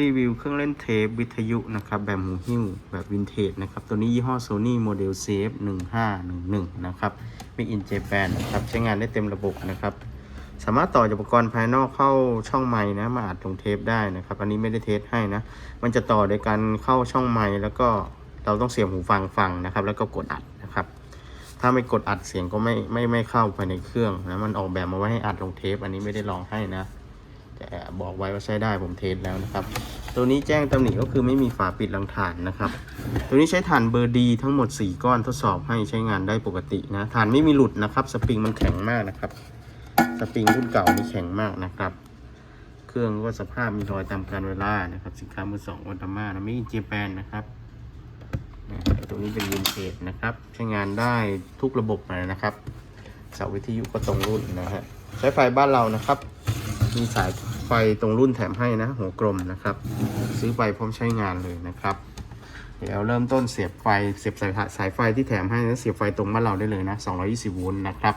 รีวิวเครื่องเล่นเทปวิทยุนะครับ แบบหูหิ้วแบบวินเทจนะครับ ตัวนี้ยี่ห้อ Sony Model CF 1511นะครับ Made in Japan นะครับ ใช้งานได้เต็มระบบนะครับ สามารถต่ออุปกรณ์ภายนอกเข้าช่องไม้นะ มาอัดลงเทปได้นะครับ อันนี้ไม่ได้เทสให้นะ มันจะต่อโดยการเข้าช่องไม้แล้วก็เราต้องเสียบหูฟังฟังนะครับ แล้วก็กดอัดนะครับ ถ้าไม่กดอัดเสียงก็ไม่ไม่ไม่เข้าภายในเครื่องนะ มันออกแบบมาไว้ให้อัดลงเทป อันนี้ไม่ได้ลองให้นะ บอกไว้ว่าใช้ได้ผมเทสแล้วนะครับ ตัวนี้แจ้งตำหนิก็คือไม่มีฝาปิดรังถ่านนะครับ ตัวนี้ใช้ถ่านเบอร์ดีทั้งหมด 4 ก้อนทดสอบให้ใช้งานได้ปกตินะถ่านไม่มีหลุดนะครับ สปริงมันแข็งมากนะครับ สปริงรุ่นเก่านี่แข็งมากนะครับ เครื่องก็สภาพมีรอยตามกาลเวลานะครับสินค้ามือสองวันตามานะไม่อินเจแปนนะครับตัวนี้เป็นวินเทจนะครับ ใช้งานได้ทุกระบบเลยนะครับเสาวิทยุก็ตรงรุ่นนะฮะใช้ไฟบ้านเรานะครับ มีสาย ไฟตรงรุ่นแถมให้นะ หัวกลมนะครับ ซื้อไปพร้อมใช้งานเลยนะครับ เดี๋ยวเริ่มต้นเสียบไฟเสียบสายสายไฟที่แถมให้นะเสียบไฟตรงบ้านเราได้เลยนะ 220โวลต์นะครับ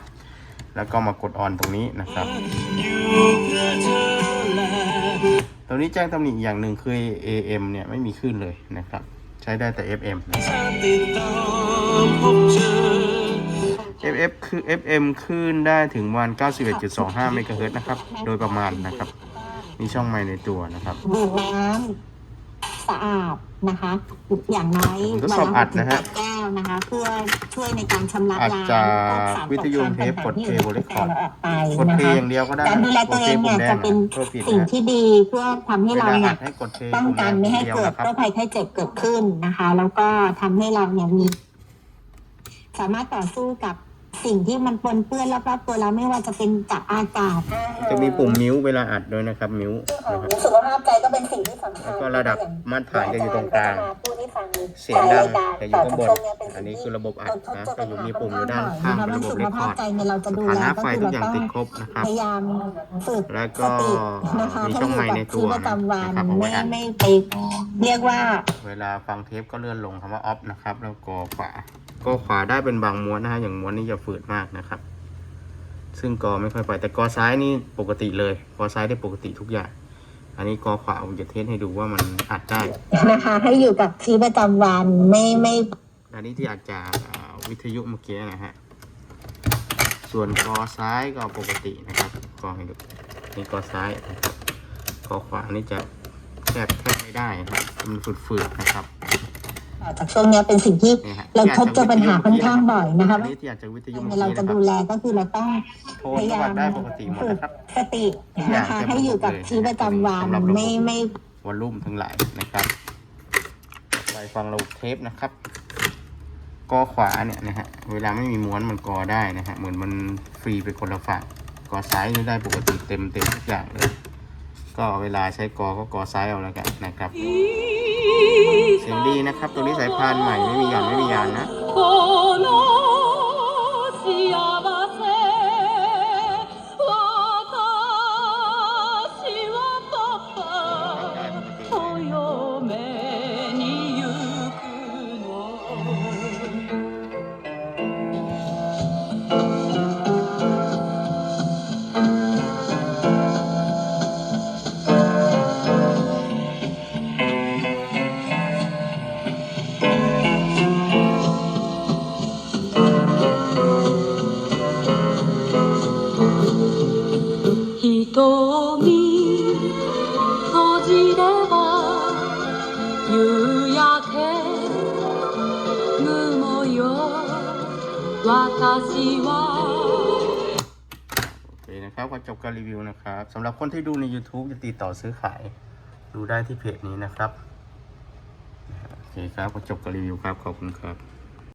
แล้วก็มากดออนตรงนี้นะครับตรงนี้แจ้งตำหนิอย่างหนึ่งคือ AM เนี่ยไม่มีคลื่นเลยนะครับ ใช้ได้แต่ FM นะครับ FF คือ FM คลื่นได้ถึงวัน 91.25 เมกะเฮิรตซ์นะครับ โดยประมาณนะครับ มีช่องไมค์ในตัวนะครับดื่มน้ำสะอาดนะคะอย่างน้อยผมทดสอบอัดนะฮะแก้วนะคะ เพื่อช่วยในการชำระอัดล้างจากพวสารวิทยุตกเทปค้างกดต่างๆที่เคเบิลเรคคอร์ดออกไปกดนะเพลคะงอย่างเดียวก็ได้การดูแลกตัวดเอเพลงงปุ่เนี่ยมแดจะงเป็นเพื่อปิดสิ่งนะที่ดีเพื่อทำให้เวเราลาอัเนี่ดยให้กดเพลงป้องปุ่มแดกันงไม่ให้เดียวเกิดนะครับโรคภัยไข้เจ็บเกิดขึ้นนะคะ แล้วก็ทำให้เราเนี่ยมีสามารถต่อสู้กับ สิ่งที่มันปนเปื้อนรอบๆตัวเราไม่ว่าจะเป็นจากอากาศ จะมีปุ่มมิวเวลาอัดด้วยนะครับมิวนะครับสุขภาพใจก็เป็นสิ่งที่สำคัญแล้วก็ระดับมาตรฐานจะอยู่ตรงกลางผู้ที่ฟังเสียงดังจะอยู่ข้างบนต่จากอันนี้ช่วงคือระบบอัดเราพบนะเจอก็ปัญอยู่หามีค่อปุ่นมอข้างยู่ด้านบ่อยข้างนะคะเป็นเรื่ระองบบสุเรขคคภาอพร์ดใจเนี่ยเราจะดูฐาแลนะก็ไฟคือทุกเราอย่างต้องติดครบนะครับพยายามฝึกแล้วก็สตินะคะมีให้ช่องอยู่ไมค์กับในตัชีววิตประจำวันนะครับเอาไว้อัดไม่ไม่ไปเรียกว่า เวลาฟังเทปก็เลื่อนลงคำว่าออฟนะครับ แล้วก็ขวา ก็ขวาได้เป็นบางม้วนนะฮะอย่างม้วนนี้จะฝืดมากนะครับ ซึ่งกอไม่ค่อยไปแต่กอซ้ายนี่ปกติเลย กอซ้ายได้ปกติทุกอย่าง อันนี้กอขวาผมจะเทสให้ดูว่ามันอัดได้นะคะ ให้อยู่กับชีวิตประจำวันไม่ไม่อันนี้ที่อัดจากอ่าวิทยุเมื่อกี้นะฮะส่วนกอซ้ายก็ปกตินะครับกอให้ดูนี่กอซ้ายนะครับกอขวานี่จะแทบแทบไม่ได้นะครับมันฝืดๆนะครับ จากช่วงเนี้ยเป็นสิ่งที่นี่ฮะเราพบเจอปัญหาค่อนข้างบ่อยนะคะอันนี้ที่อาจจะวิทยุเมื่อเรากี้จะนะครัดูบแลก็คือเราต้องโทนพยาก็ยาวัมดได้ปกติหมดฝึกนะครับสตินะคะให้อยู่กับชีวิตประจำวันไม่ไม่วอลลุ่มทั้งหลายนะครับต่อไปฟังเราเทปนะครับกอขวาเนี่ยนะฮะเวลาไม่มีม้วนมันกอได้นะฮะเหมือนมันฟรีไปคนละฝั่งกอซ้ายนี่ได้ปกติเต็มเต็มทุกอย่างเลย ก็เวลาใช้กอก็กอซ้ายเอาแล้วกันนะครับเสียงดีนะครับ ตัวนี้สายพานใหม่ไม่มีหย่อนไม่มียานนะ むよ私はโอเคนะครับก็จบการรีวิวนะครับสำหรับคนที่ดูใน YouTube จะติดต่อซื้อขาย ดูได้ที่เพจนี้นะครับ โอเคครับก็จบการรีวิวครับ ขอบคุณครับ